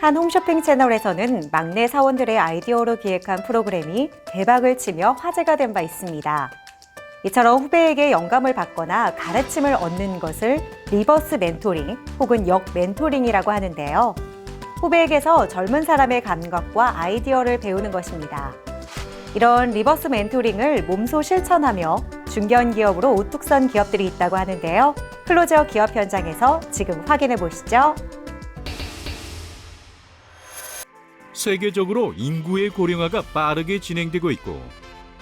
한 홈쇼핑 채널에서는 막내 사원들의 아이디어로 기획한 프로그램이 대박을 치며 화제가 된 바 있습니다. 이처럼 후배에게 영감을 받거나 가르침을 얻는 것을 리버스 멘토링 혹은 역 멘토링이라고 하는데요. 후배에게서 젊은 사람의 감각과 아이디어를 배우는 것입니다. 이런 리버스 멘토링을 몸소 실천하며 중견 기업으로 우뚝 선 기업들이 있다고 하는데요. 클로저 기업 현장에서 지금 확인해 보시죠. 세계적으로 인구의 고령화가 빠르게 진행되고 있고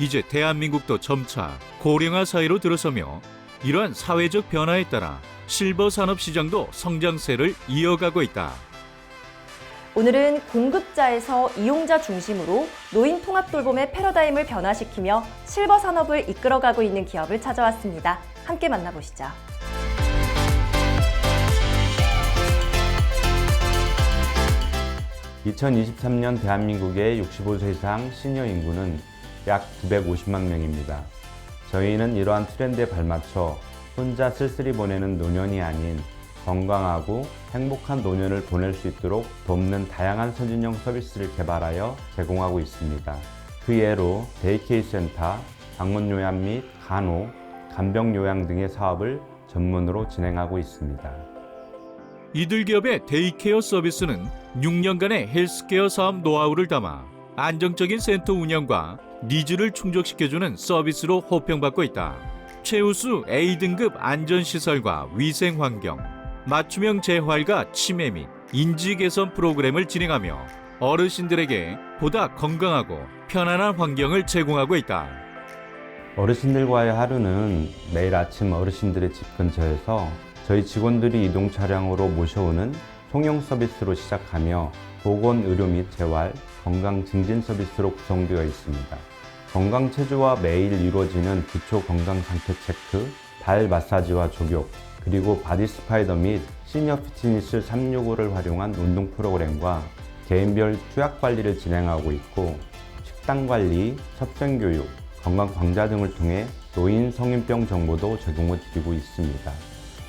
이제 대한민국도 점차 고령화 사회로 들어서며 이러한 사회적 변화에 따라 실버 산업 시장도 성장세를 이어가고 있다. 오늘은 공급자에서 이용자 중심으로 노인 통합 돌봄의 패러다임을 변화시키며 실버 산업을 이끌어가고 있는 기업을 찾아왔습니다. 함께 만나보시죠. (2023년) 대한민국의 (65세) 이상 시니어 인구는 약 (950만) 명입니다. 저희는 이러한 트렌드에 발맞춰 혼자 쓸쓸히 보내는 노년이 아닌 건강하고 행복한 노년을 보낼 수 있도록 돕는 다양한 선진형 서비스를 개발하여 제공하고 있습니다. 그 예로 데이케이 센터, 방문 요양 및 간호, 간병 요양 등의 사업을 전문으로 진행하고 있습니다. 이들 기업의 데이케어 서비스는 6년간의 헬스케어 사업 노하우를 담아 안정적인 센터 운영과 니즈를 충족시켜주는 서비스로 호평받고 있다. 최우수 A등급 안전시설과 위생환경, 맞춤형 재활과 치매 및 인지 개선 프로그램을 진행하며 어르신들에게 보다 건강하고 편안한 환경을 제공하고 있다. 어르신들과의 하루는 매일 아침 어르신들의 집 근처에서 저희 직원들이 이동 차량으로 모셔오는 통용 서비스로 시작하며 보건 의료 및 재활, 건강 증진 서비스로 구성되어 있습니다. 건강 체조와 매일 이루어지는 기초 건강 상태 체크, 발 마사지와 족욕, 그리고 바디 스파이더 및 시니어 피트니스 365를 활용한 운동 프로그램과 개인별 투약 관리를 진행하고 있고 식단 관리, 섭생 교육, 건강 광자 등을 통해 노인 성인병 정보도 제공을 드리고 있습니다.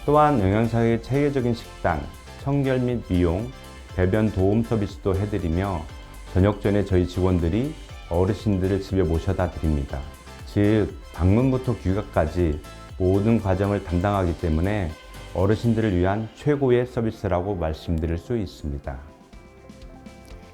또한 영양사의 체계적인 식단, 청결 및 미용, 배변 도움 서비스도 해드리며 저녁 전에 저희 직원들이 어르신들을 집에 모셔다 드립니다. 즉, 방문부터 귀가까지 모든 과정을 담당하기 때문에 어르신들을 위한 최고의 서비스라고 말씀드릴 수 있습니다.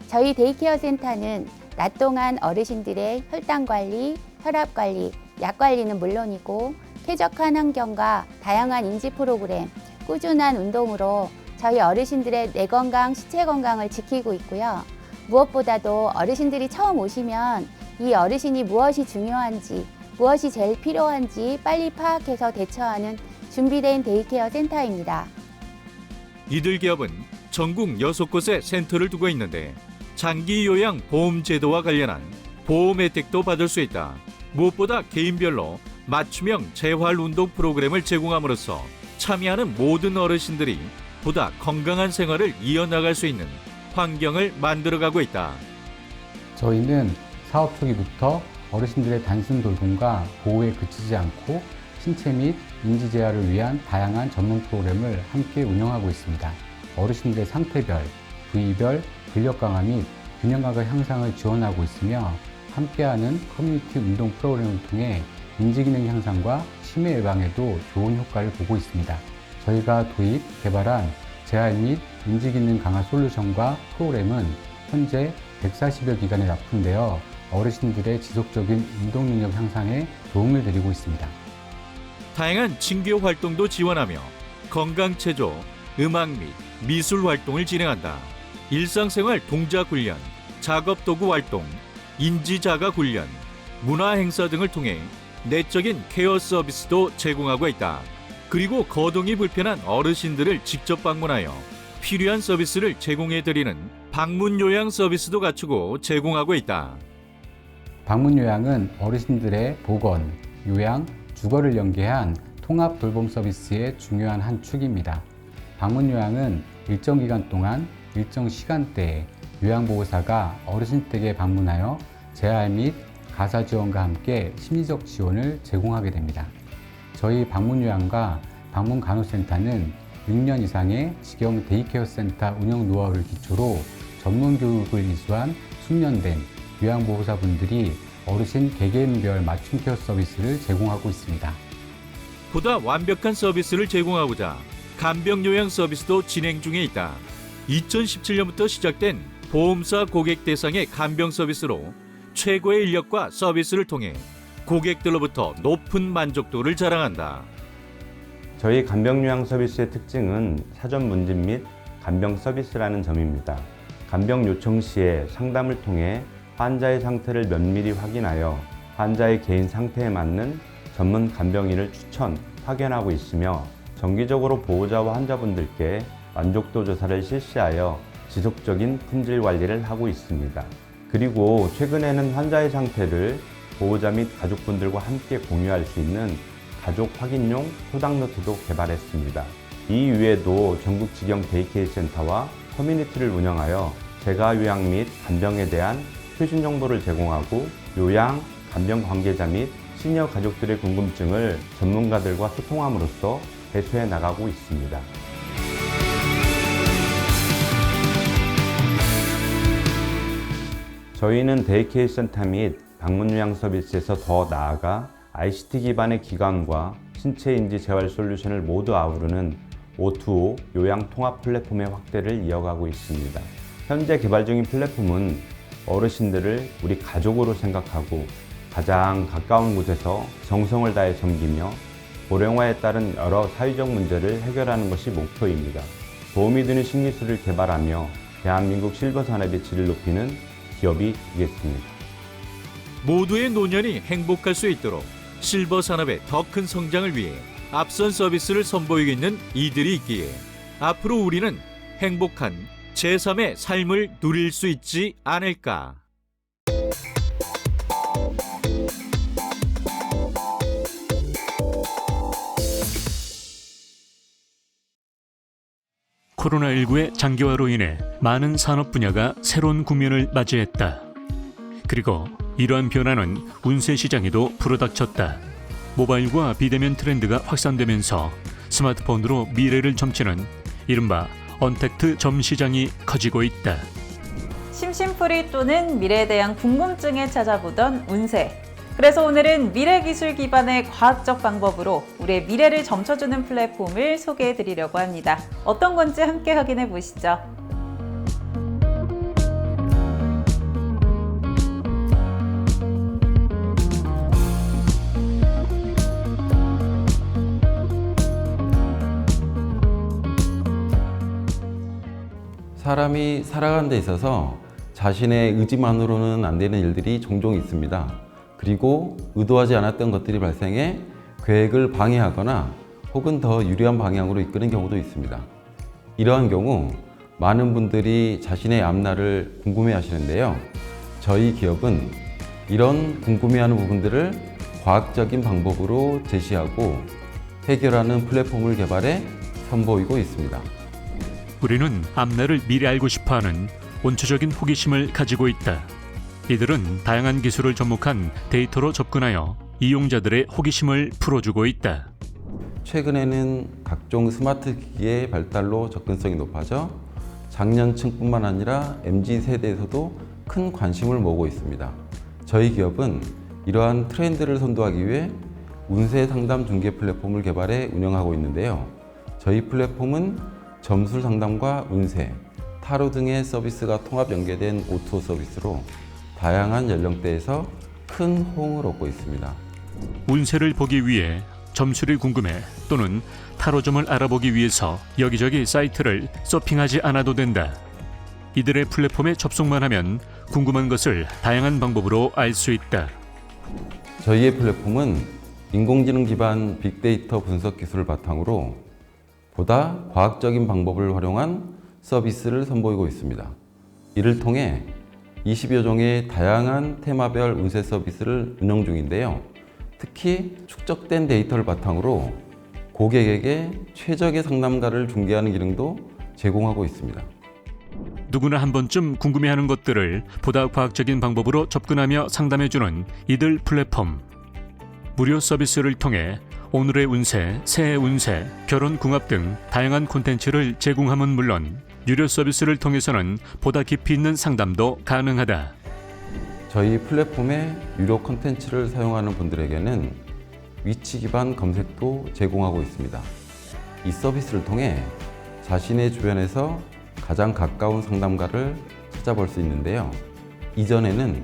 저희 데이케어 센터는 낮 동안 어르신들의 혈당 관리, 혈압 관리, 약 관리는 물론이고 쾌적한 환경과 다양한 인지 프로그램, 꾸준한 운동으로 저희 어르신들의 뇌 건강, 시체 건강을 지키고 있고요. 무엇보다도 어르신들이 처음 오시면 이 어르신이 무엇이 중요한지, 무엇이 제일 필요한지 빨리 파악해서 대처하는 준비된 데이케어 센터입니다. 이들 기업은 전국 6곳에 센터를 두고 있는데 장기 요양 보험 제도와 관련한 보험 혜택도 받을 수 있다. 무엇보다 개인별로 맞춤형 재활 운동 프로그램을 제공함으로써 참여하는 모든 어르신들이 보다 건강한 생활을 이어나갈 수 있는 환경을 만들어가고 있다. 저희는 사업 초기부터 어르신들의 단순 돌봄과 보호에 그치지 않고 신체 및 인지 재활을 위한 다양한 전문 프로그램을 함께 운영하고 있습니다. 어르신들의 상태별, 부위별 근력 강화 및 균형감과 향상을 지원하고 있으며 함께하는 커뮤니티 운동 프로그램을 통해 인지기능 향상과 치매 예방에도 좋은 효과를 보고 있습니다. 저희가 도입, 개발한 재활 및 인지기능 강화 솔루션과 프로그램은 현재 140여 기관에 납품되어 어르신들의 지속적인 운동 능력 향상에 도움을 드리고 있습니다. 다양한 징교 활동도 지원하며 건강 체조, 음악 및 미술 활동을 진행한다. 일상생활 동작 훈련, 작업 도구 활동, 인지 자가 훈련, 문화 행사 등을 통해 내적인 케어 서비스도 제공하고 있다. 그리고 거동이 불편한 어르신들을 직접 방문하여 필요한 서비스를 제공해 드리는 방문 요양 서비스도 갖추고 제공하고 있다. 방문 요양은 어르신들의 보건, 요양, 주거를 연계한 통합 돌봄 서비스의 중요한 한 축입니다. 방문 요양은 일정 기간 동안 일정 시간대에 요양보호사가 어르신 댁에 방문하여 재활 및 가사 지원과 함께 심리적 지원을 제공하게 됩니다. 저희 방문 요양과 방문 간호센터는 6년 이상의 직영 데이케어 센터 운영 노하우를 기초로 전문 교육을 이수한 숙련된 요양보호사분들이 어르신 개개인별 맞춤 케어 서비스를 제공하고 있습니다. 보다 완벽한 서비스를 제공하고자 간병 요양 서비스도 진행 중에 있다. 2017년부터 시작된 보험사 고객 대상의 간병 서비스로 최고의 인력과 서비스를 통해 고객들로부터 높은 만족도를 자랑한다. 저희 간병 요양 서비스의 특징은 사전 문진 및 간병 서비스라는 점입니다. 간병 요청 시에 상담을 통해 환자의 상태를 면밀히 확인하여 환자의 개인 상태에 맞는 전문 간병인을 추천, 파견하고 있으며 정기적으로 보호자와 환자분들께 만족도 조사를 실시하여 지속적인 품질 관리를 하고 있습니다. 그리고 최근에는 환자의 상태를 보호자 및 가족분들과 함께 공유할 수 있는 가족 확인용 소당 노트도 개발했습니다. 이 외에도 전국 직영 데이케이 센터와 커뮤니티를 운영하여 재가 요양 및 간병에 대한 최신 정보를 제공하고 요양, 간병 관계자 및 시니어 가족들의 궁금증을 전문가들과 소통함으로써 해소해 나가고 있습니다. 저희는 데이케이 센터 및 방문 요양 서비스에서 더 나아가 ICT 기반의 기관과 신체 인지 재활 솔루션을 모두 아우르는 O2O 요양 통합 플랫폼의 확대를 이어가고 있습니다. 현재 개발 중인 플랫폼은 어르신들을 우리 가족으로 생각하고 가장 가까운 곳에서 정성을 다해 섬기며 고령화에 따른 여러 사회적 문제를 해결하는 것이 목표입니다. 도움이 되는 신기술을 개발하며 대한민국 실버 산업의 질을 높이는 기업이 되겠습니다. 모두의 노년이 행복할 수 있도록 실버 산업의 더 큰 성장을 위해 앞선 서비스를 선보이고 있는 이들이 있기에 앞으로 우리는 행복한 제3의 삶을 누릴 수 있지 않을까. 코로나19의 장기화로 인해 많은 산업 분야가 새로운 국면을 맞이했다. 그리고 이러한 변화는 운세 시장에도 불어닥쳤다. 모바일과 비대면 트렌드가 확산되면서 스마트폰으로 미래를 점치는 이른바 언택트 점 시장이 커지고 있다. 심심풀이 또는 미래에 대한 궁금증에 찾아보던 운세. 그래서 오늘은 미래 기술 기반의 과학적 방법으로 우리의 미래를 점쳐주는 플랫폼을 소개해 드리려고 합니다. 어떤 건지 함께 확인해 보시죠. 사람이 살아가는 데 있어서 자신의 의지만으로는 안 되는 일들이 종종 있습니다. 그리고 의도하지 않았던 것들이 발생해 계획을 방해하거나 혹은 더 유리한 방향으로 이끄는 경우도 있습니다. 이러한 경우 많은 분들이 자신의 앞날을 궁금해 하시는데요. 저희 기업은 이런 궁금해하는 부분들을 과학적인 방법으로 제시하고 해결하는 플랫폼을 개발해 선보이고 있습니다. 우리는 앞날을 미리 알고 싶어하는 원초적인 호기심을 가지고 있다. 이들은 다양한 기술을 접목한 데이터로 접근하여 이용자들의 호기심을 풀어주고 있다. 최근에는 각종 스마트 기기의 발달로 접근성이 높아져 장년층뿐만 아니라 MZ 세대에서도 큰 관심을 모으고 있습니다. 저희 기업은 이러한 트렌드를 선도하기 위해 운세 상담 중개 플랫폼을 개발해 운영하고 있는데요. 저희 플랫폼은 점술 상담과 운세, 타로 등의 서비스가 통합 연계된 오토 서비스로 다양한 연령대에서 큰 호응을 얻고 있습니다. 운세를 보기 위해 점술이 궁금해 또는 타로점을 알아보기 위해서 여기저기 사이트를 서핑하지 않아도 된다. 이들의 플랫폼에 접속만 하면 궁금한 것을 다양한 방법으로 알 수 있다. 저희의 플랫폼은 인공지능 기반 빅데이터 분석 기술을 바탕으로 보다 과학적인 방법을 활용한 서비스를 선보이고 있습니다. 이를 통해 20여 종의 다양한 테마별 운세 서비스를 운영 중인데요. 특히 축적된 데이터를 바탕으로 고객에게 최적의 상담가를 중개하는 기능도 제공하고 있습니다. 누구나 한 번쯤 궁금해하는 것들을 보다 과학적인 방법으로 접근하며 상담해주는 이들 플랫폼. 무료 서비스를 통해 오늘의 운세, 새해 운세, 결혼 궁합 등 다양한 콘텐츠를 제공함은 물론 유료 서비스를 통해서는 보다 깊이 있는 상담도 가능하다. 저희 플랫폼의 유료 콘텐츠를 사용하는 분들에게는 위치 기반 검색도 제공하고 있습니다. 이 서비스를 통해 자신의 주변에서 가장 가까운 상담가를 찾아볼 수 있는데요. 이전에는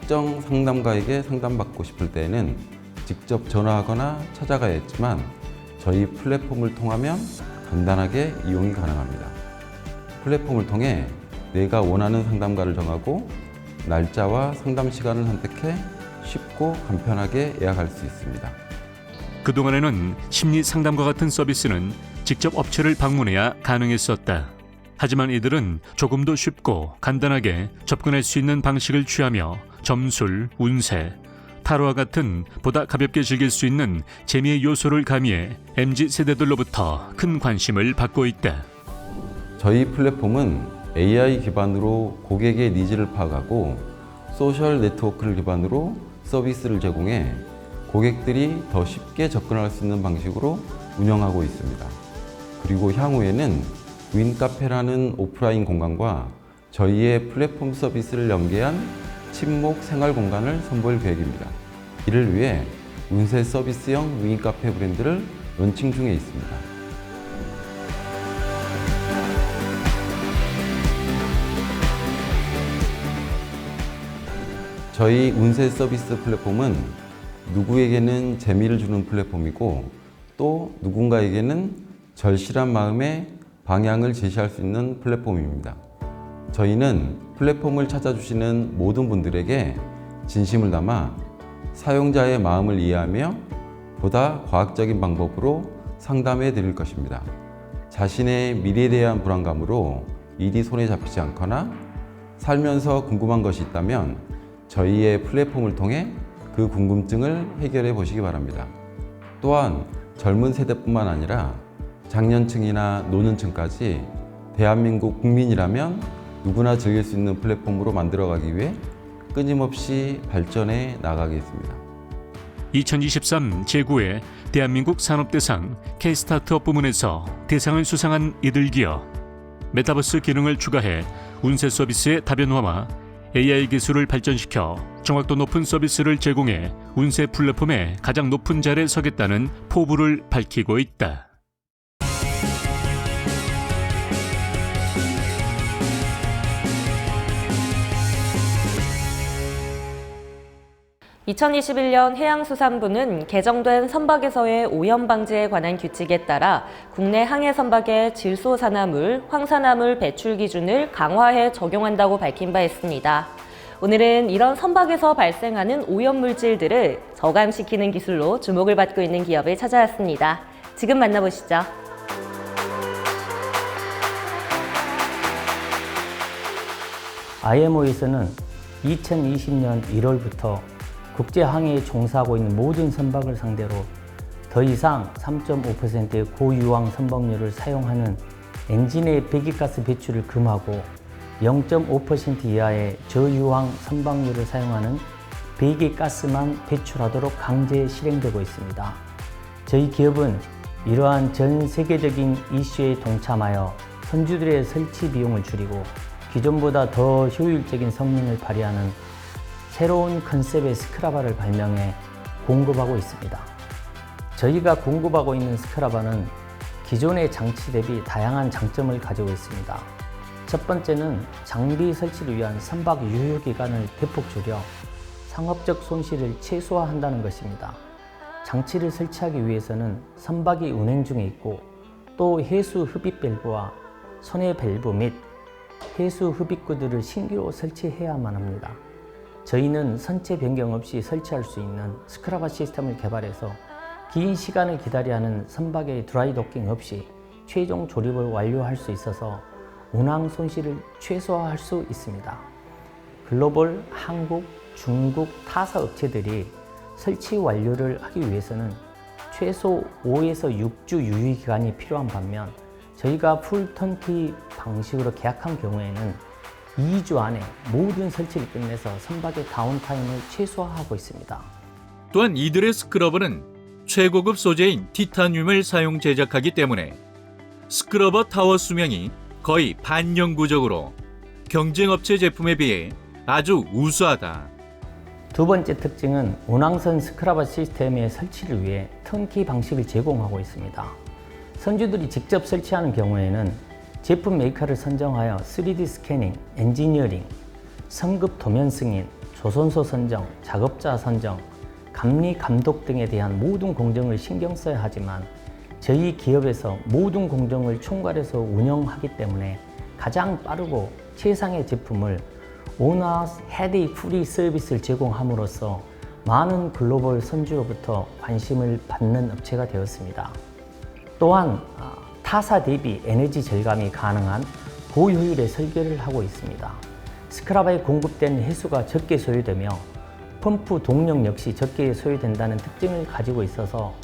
특정 상담가에게 상담받고 싶을 때에는 직접 전화하거나 찾아가야 했지만 저희 플랫폼을 통하면 간단하게 이용이 가능합니다. 플랫폼을 통해 내가 원하는 상담가를 정하고 날짜와 상담 시간을 선택해 쉽고 간편하게 예약할 수 있습니다. 그동안에는 심리 상담과 같은 서비스는 직접 업체를 방문해야 가능했었다. 하지만 이들은 조금 더 쉽고 간단하게 접근할 수 있는 방식을 취하며 점술, 운세, 타로와 같은 보다 가볍게 즐길 수 있는 재미의 요소를 가미해 MZ 세대들로부터 큰 관심을 받고 있다. 저희 플랫폼은 AI 기반으로 고객의 니즈를 파악하고 소셜 네트워크를 기반으로 서비스를 제공해 고객들이 더 쉽게 접근할 수 있는 방식으로 운영하고 있습니다. 그리고 향후에는 윈카페라는 오프라인 공간과 저희의 플랫폼 서비스를 연계한 친목 생활 공간을 선보일 계획입니다. 이를 위해 운세 서비스형 윈카페 브랜드를 론칭 중에 있습니다. 저희 운세 서비스 플랫폼은 누구에게는 재미를 주는 플랫폼이고 또 누군가에게는 절실한 마음의 방향을 제시할 수 있는 플랫폼입니다. 저희는 플랫폼을 찾아주시는 모든 분들에게 진심을 담아 사용자의 마음을 이해하며 보다 과학적인 방법으로 상담해 드릴 것입니다. 자신의 미래에 대한 불안감으로 일이 손에 잡히지 않거나 살면서 궁금한 것이 있다면 저희의 플랫폼을 통해 그 궁금증을 해결해 보시기 바랍니다. 또한 젊은 세대뿐만 아니라 장년층이나 노년층까지 대한민국 국민이라면 누구나 즐길 수 있는 플랫폼으로 만들어가기 위해 끊임없이 발전해 나가겠습니다. 2023 제9회 대한민국 산업대상 K-스타트업 부문에서 대상을 수상한 이들 기업 메타버스 기능을 추가해 운세 서비스의 다변화와 AI 기술을 발전시켜 정확도 높은 서비스를 제공해 운세 플랫폼에 가장 높은 자리에 서겠다는 포부를 밝히고 있다. 2021년 해양수산부는 개정된 선박에서의 오염 방지에 관한 규칙에 따라 국내 항해 선박의 질소산화물, 황산화물 배출 기준을 강화해 적용한다고 밝힌 바 있습니다. 오늘은 이런 선박에서 발생하는 오염 물질들을 저감시키는 기술로 주목을 받고 있는 기업을 찾아왔습니다. 지금 만나보시죠. IMO에서는 2020년 1월부터 국제 항해에 종사하고 있는 모든 선박을 상대로 더 이상 3.5%의 고유황 선박류를 사용하는 엔진의 배기가스 배출을 금하고 0.5% 이하의 저유황 선박류를 사용하는 배기가스만 배출하도록 강제 실행되고 있습니다. 저희 기업은 이러한 전 세계적인 이슈에 동참하여 선주들의 설치 비용을 줄이고 기존보다 더 효율적인 성능을 발휘하는 새로운 컨셉의 스크라바를 발명해 공급하고 있습니다. 저희가 공급하고 있는 스크라바는 기존의 장치 대비 다양한 장점을 가지고 있습니다. 첫 번째는 장비 설치를 위한 선박 유효 기간을 대폭 줄여 상업적 손실을 최소화한다는 것입니다. 장치를 설치하기 위해서는 선박이 운행 중에 있고 또 해수 흡입 밸브와 손해 밸브 및 해수 흡입구들을 신규로 설치해야만 합니다. 저희는 선체 변경 없이 설치할 수 있는 스크라바 시스템을 개발해서 긴 시간을 기다려야 하는 선박의 드라이 도킹 없이 최종 조립을 완료할 수 있어서 운항 손실을 최소화할 수 있습니다. 글로벌, 한국, 중국 타사 업체들이 설치 완료를 하기 위해서는 최소 5에서 6주 유의 기간이 필요한 반면 저희가 풀 턴키 방식으로 계약한 경우에는 2주 안에 모든 설치를 끝내서 선박의 다운타임을 최소화하고 있습니다. 또한 이들의 스크러버는 최고급 소재인 티타늄을 사용 제작하기 때문에 스크러버 타워 수명이 거의 반영구적으로 경쟁업체 제품에 비해 아주 우수하다. 두 번째 특징은 운항선 스크라바 시스템의 설치를 위해 턴키 방식을 제공하고 있습니다. 선주들이 직접 설치하는 경우에는 제품 메이커를 선정하여 3D 스캐닝, 엔지니어링, 성급 도면 승인, 조선소 선정, 작업자 선정, 감리 감독 등에 대한 모든 공정을 신경 써야 하지만 저희 기업에서 모든 공정을 총괄해서 운영하기 때문에 가장 빠르고 최상의 제품을 오너스 헤데이 프리 서비스를 제공함으로써 많은 글로벌 선주로부터 관심을 받는 업체가 되었습니다. 또한 아, 타사 대비 에너지 절감이 가능한 고효율의 설계를 하고 있습니다. 스크라바에 공급되는 해수가 적게 소요되며 펌프 동력 역시 적게 소요된다는 특징을 가지고 있어서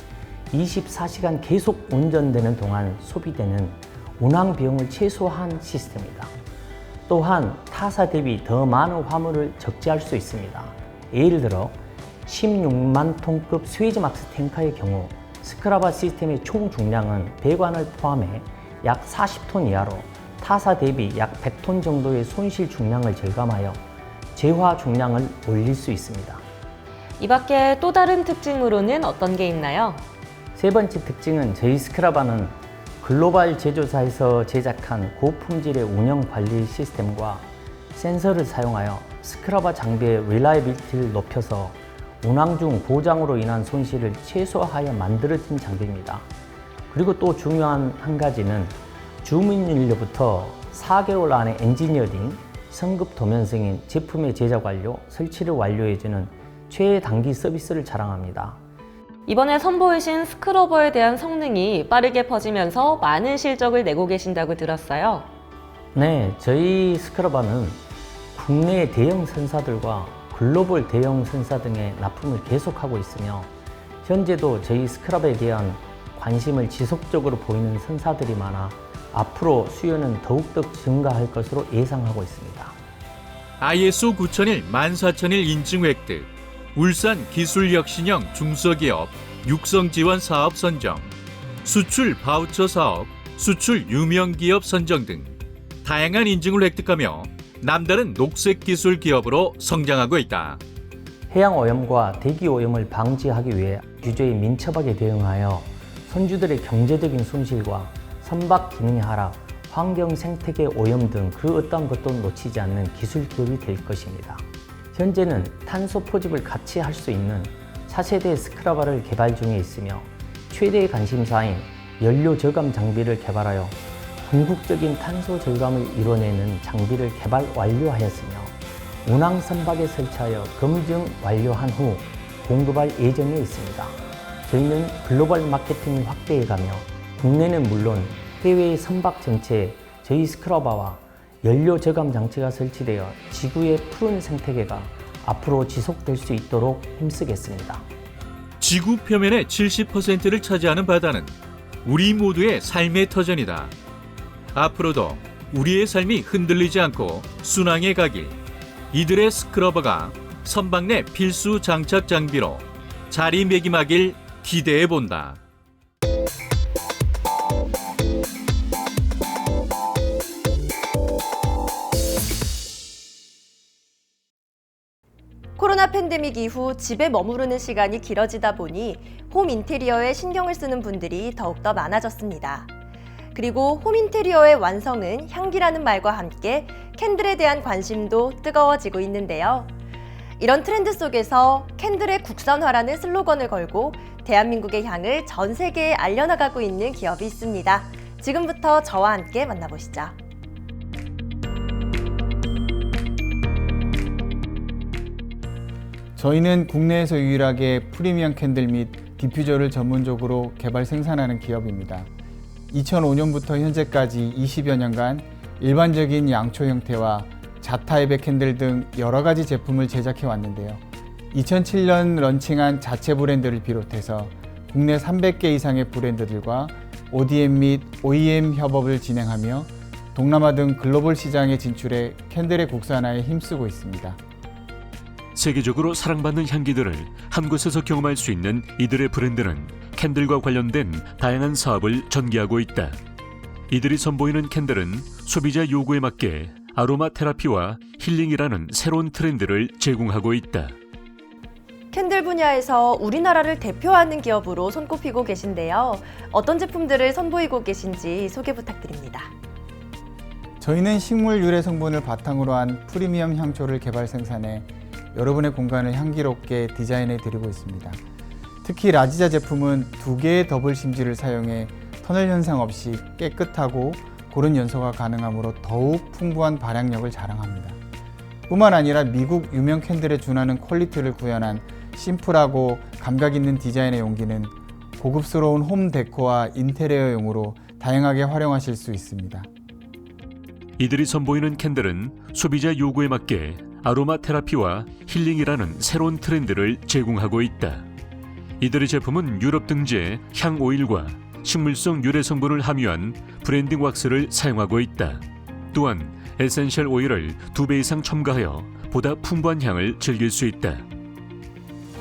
24시간 계속 운전되는 동안 소비되는 운항 비용을 최소화한 시스템이다. 또한 타사 대비 더 많은 화물을 적재할 수 있습니다. 예를 들어 16만 톤급 스웨즈막스 탱커의 경우 스크라바 시스템의 총 중량은 배관을 포함해 약 40톤 이하로 타사 대비 약 100톤 정도의 손실 중량을 절감하여 재화 중량을 올릴 수 있습니다. 이 밖에 또 다른 특징으로는 어떤 게 있나요? 세 번째 특징은 저희 스크라바는 글로벌 제조사에서 제작한 고품질의 운영 관리 시스템과 센서를 사용하여 스크라바 장비의 릴라이빌티를 높여서 운항 중 고장으로 인한 손실을 최소화하여 만들어진 장비입니다. 그리고 또 중요한 한 가지는 주문일로부터 4개월 안에 엔지니어링, 성급 도면 승인, 제품의 제작 완료, 설치를 완료해주는 최단기 서비스를 자랑합니다. 이번에 선보이신 스크러버에 대한 성능이 빠르게 퍼지면서 많은 실적을 내고 계신다고 들었어요. 네, 저희 스크러바는 국내 대형 선사들과 글로벌 대형 선사 등의 납품을 계속하고 있으며 현재도 저희 스크러바에 대한 관심을 지속적으로 보이는 선사들이 많아 앞으로 수요는 더욱더 증가할 것으로 예상하고 있습니다. ISO 9001 14001 인증 획득, 울산 기술혁신형 중소기업 육성 지원 사업 선정, 수출 바우처 사업, 수출 유명기업 선정 등 다양한 인증을 획득하며 남다른 녹색 기술 기업으로 성장하고 있다. 해양 오염과 대기 오염을 방지하기 위해 규제에 민첩하게 대응하여 선주들의 경제적인 손실과 선박 기능 하락, 환경 생태계 오염 등 그 어떤 것도 놓치지 않는 기술 기업이 될 것입니다. 현재는 탄소 포집을 같이 할 수 있는 차세대 스크라바를 개발 중에 있으며 최대 관심사인 연료 저감 장비를 개발하여 궁극적인 탄소 절감을 이뤄내는 장비를 개발 완료하였으며 운항 선박에 설치하여 검증 완료한 후 공급할 예정에 있습니다. 저희는 글로벌 마케팅 확대해가며 국내는 물론 해외의 선박 전체에 저희 스크러바와 연료 저감 장치가 설치되어 지구의 푸른 생태계가 앞으로 지속될 수 있도록 힘쓰겠습니다. 지구 표면의 70%를 차지하는 바다는 우리 모두의 삶의 터전이다. 앞으로도 우리의 삶이 흔들리지 않고 순항해 가길 이들의 스크러버가 선박 내 필수 장착 장비로 자리매김하길 기대해 본다. 코로나 팬데믹 이후 집에 머무르는 시간이 길어지다 보니 홈 인테리어에 신경을 쓰는 분들이 더욱더 많아졌습니다. 그리고 홈 인테리어의 완성은 향기라는 말과 함께 캔들에 대한 관심도 뜨거워지고 있는데요. 이런 트렌드 속에서 캔들의 국산화라는 슬로건을 걸고 대한민국의 향을 전 세계에 알려나가고 있는 기업이 있습니다. 지금부터 저와 함께 만나보시죠. 저희는 국내에서 유일하게 프리미엄 캔들 및 디퓨저를 전문적으로 개발 생산하는 기업입니다. 2005년부터 현재까지 20여 년간 일반적인 양초 형태와 자타입의 캔들 등 여러 가지 제품을 제작해 왔는데요. 2007년 런칭한 자체 브랜드를 비롯해서 국내 300개 이상의 브랜드들과 ODM 및 OEM 협업을 진행하며 동남아 등 글로벌 시장에 진출해 캔들의 국산화에 힘쓰고 있습니다. 세계적으로 사랑받는 향기들을 한 곳에서 경험할 수 있는 이들의 브랜드는 캔들과 관련된 다양한 사업을 전개하고 있다. 이들이 선보이는 캔들은 소비자 요구에 맞게 아로마 테라피와 힐링이라는 새로운 트렌드를 제공하고 있다. 캔들 분야에서 우리나라를 대표하는 기업으로 손꼽히고 계신데요. 어떤 제품들을 선보이고 계신지 소개 부탁드립니다. 저희는 식물 유래 성분을 바탕으로 한 프리미엄 향초를 개발 생산해 여러분의 공간을 향기롭게 디자인해 드리고 있습니다. 특히 라지자 제품은 두 개의 더블 심지를 사용해 터널 현상 없이 깨끗하고 고른 연소가 가능하므로 더욱 풍부한 발향력을 자랑합니다. 뿐만 아니라 미국 유명 캔들에 준하는 퀄리티를 구현한 심플하고 감각 있는 디자인의 용기는 고급스러운 홈 데코와 인테리어용으로 다양하게 활용하실 수 있습니다. 이들이 선보이는 캔들은 소비자 요구에 맞게 아로마 테라피와 힐링이라는 새로운 트렌드를 제공하고 있다. 이들의 제품은 유럽 등지의 향 오일과 식물성 유래 성분을 함유한 브랜딩 왁스를 사용하고 있다. 또한 에센셜 오일을 두 배 이상 첨가하여 보다 풍부한 향을 즐길 수 있다.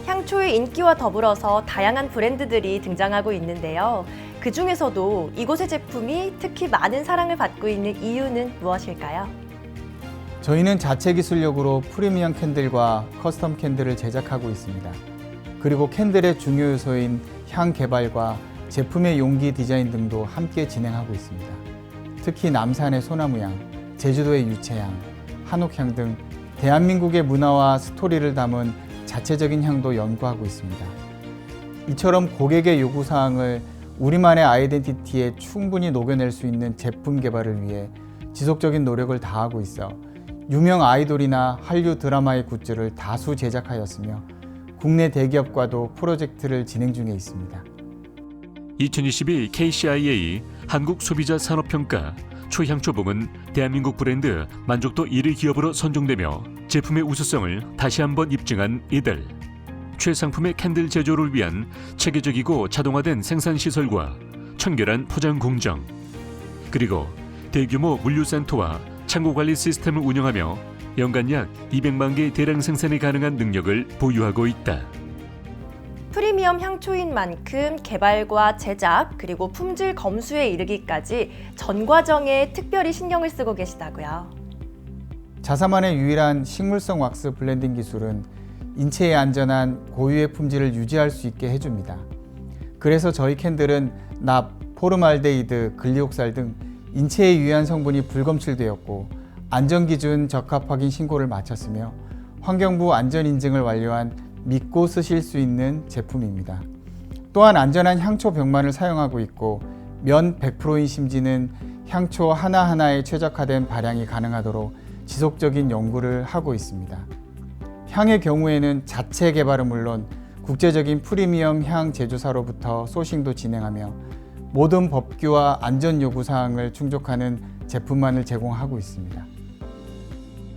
향초의 인기와 더불어서 다양한 브랜드들이 등장하고 있는데요. 그 중에서도 이곳의 제품이 특히 많은 사랑을 받고 있는 이유는 무엇일까요? 저희는 자체 기술력으로 프리미엄 캔들과 커스텀 캔들을 제작하고 있습니다. 그리고 캔들의 중요 요소인 향 개발과 제품의 용기 디자인 등도 함께 진행하고 있습니다. 특히 남산의 소나무향, 제주도의 유채향, 한옥향 등 대한민국의 문화와 스토리를 담은 자체적인 향도 연구하고 있습니다. 이처럼 고객의 요구사항을 우리만의 아이덴티티에 충분히 녹여낼 수 있는 제품 개발을 위해 지속적인 노력을 다하고 있어 유명 아이돌이나 한류 드라마의 굿즈를 다수 제작하였으며 국내 대기업과도 프로젝트를 진행 중에 있습니다. 2022 KCIA 한국 소비자 산업평가 초향초봉은 대한민국 브랜드 만족도 1위 기업으로 선정되며 제품의 우수성을 다시 한번 입증한 이들. 최상품의 캔들 제조를 위한 체계적이고 자동화된 생산 시설과 청결한 포장 공정, 그리고 대규모 물류센터와 창고 관리 시스템을 운영하며 연간 약 200만 개 대량 생산이 가능한 능력을 보유하고 있다. 프리미엄 향초인 만큼 개발과 제작 그리고 품질 검수에 이르기까지 전 과정에 특별히 신경을 쓰고 계시다고요. 자사만의 유일한 식물성 왁스 블렌딩 기술은 인체에 안전한 고유의 품질을 유지할 수 있게 해줍니다. 그래서 저희 캔들은 납, 포르말데이드, 글리옥살 등 인체에 유해한 성분이 불검출되었고 안전기준 적합 확인 신고를 마쳤으며 환경부 안전인증을 완료한 믿고 쓰실 수 있는 제품입니다. 또한 안전한 향초 병만을 사용하고 있고 면 100%인 심지는 향초 하나하나에 최적화된 발향이 가능하도록 지속적인 연구를 하고 있습니다. 향의 경우에는 자체 개발은 물론 국제적인 프리미엄 향 제조사로부터 소싱도 진행하며 모든 법규와 안전 요구 사항을 충족하는 제품만을 제공하고 있습니다.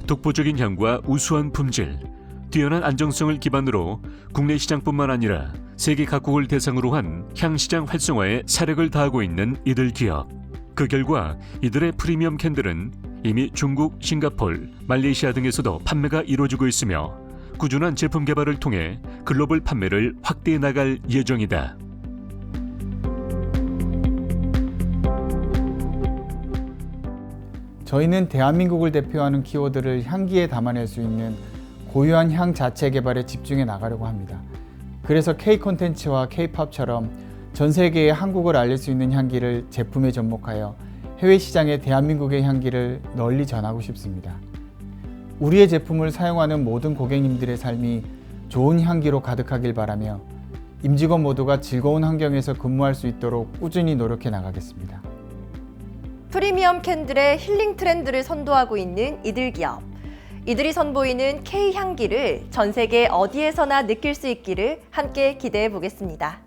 독보적인 향과 우수한 품질, 뛰어난 안정성을 기반으로 국내 시장뿐만 아니라 세계 각국을 대상으로 한 향시장 활성화에 사력을 다하고 있는 이들 기업. 그 결과 이들의 프리미엄 캔들은 이미 중국, 싱가폴, 말레이시아 등에서도 판매가 이루어지고 있으며 꾸준한 제품 개발을 통해 글로벌 판매를 확대해 나갈 예정이다. 저희는 대한민국을 대표하는 키워드를 향기에 담아낼 수 있는 고유한 향 자체 개발에 집중해 나가려고 합니다. 그래서 K 콘텐츠와 K-팝처럼 전 세계에 한국을 알릴 수 있는 향기를 제품에 접목하여 해외 시장에 대한민국의 향기를 널리 전하고 싶습니다. 우리의 제품을 사용하는 모든 고객님들의 삶이 좋은 향기로 가득하길 바라며 임직원 모두가 즐거운 환경에서 근무할 수 있도록 꾸준히 노력해 나가겠습니다. 프리미엄 캔들의 힐링 트렌드를 선도하고 있는 이들 기업. 이들이 선보이는 K 향기를 전 세계 어디에서나 느낄 수 있기를 함께 기대해 보겠습니다.